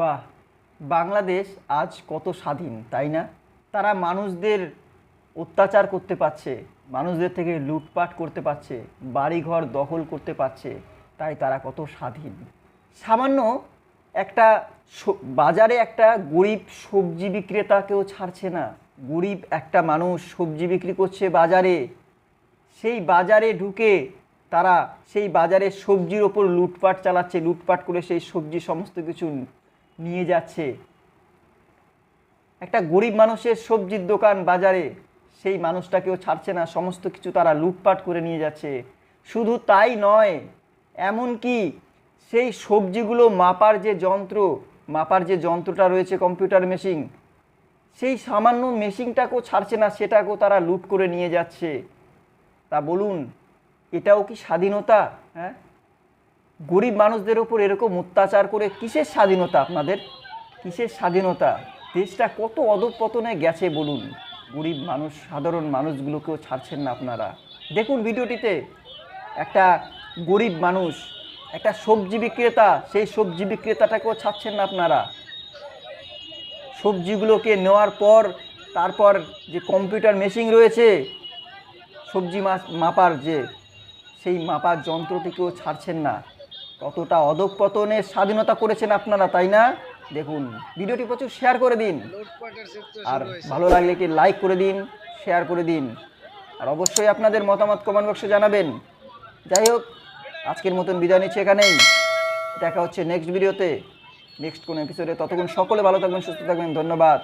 বাহ, বাংলাদেশ আজ কত স্বাধীন, তাই না? তারা মানুষদের অত্যাচার করতে পারছে, মানুষদের থেকে লুটপাট করতে পারছে, বাড়িঘর দখল করতে পারছে, তাই তারা কত স্বাধীন। সামান্য একটা বাজারে একটা গরিব সবজি বিক্রেতাকেও ছাড়ছে না। গরিব একটা মানুষ সবজি বিক্রি করছে বাজারে। সেই বাজারে ঢুকে তারা সেই বাজারে সবজির ওপর লুটপাট চালাচ্ছে, লুটপাট করে সেই সবজি সমস্ত কিছু নিয়ে যাচ্ছে। একটা গরিব মানুষের সবজির দোকান বাজারে, সেই মানুষটাকেও ছাড়ছে না, সমস্ত কিছু তারা লুটপাট করে নিয়ে যাচ্ছে। শুধু তাই নয়, এমনকি সেই সবজিগুলো মাপার যে যন্ত্র, মাপার যে যন্ত্রটা রয়েছে কম্পিউটার মেশিন, সেই সামান্য মেশিনটাকেও ছাড়ছে না, সেটাকেও তারা লুট করে নিয়ে যাচ্ছে। তা বলুন, এটাও কি স্বাধীনতা? হ্যাঁ? গরিব মানুষদের ওপর এরকম অত্যাচার করে কিসের স্বাধীনতা আপনাদের? কিসের স্বাধীনতা? দেশটা কত অধপতনে গেছে বলুন। গরিব মানুষ, সাধারণ মানুষগুলোকেও ছাড়ছেন না আপনারা। দেখুন ভিডিওটিতে একটা গরিব মানুষ, একটা সবজি বিক্রেতা, সেই সবজি বিক্রেতাটাকেও ছাড়ছেন না আপনারা। সবজিগুলোকে নেওয়ার পর, তারপর যে কম্পিউটার মেশিন রয়েছে, সবজি মাছ মাপার যে, সেই মাপার যন্ত্রটিকেও ছাড়ছেন না। কতটা অধঃপতনের স্বাধীনতা করেছেন আপনারা তাই না? দেখুন ভিডিওটি প্রচুর শেয়ার করে দিন। আর ভালো লাগলে একটি লাইক করে দিন শেয়ার করে দিন। আর অবশ্যই আপনাদের মতামত কমেন্ট বক্সে জানাবেন। যাই হোক আজকের মতন বিদায় নিচ্ছি এখানেই। দেখা হচ্ছে নেক্সট ভিডিওতে নেক্সট কোন এপিসোডে ততক্ষণ সকলে ভালো থাকবেন সুস্থ থাকবেন। ধন্যবাদ।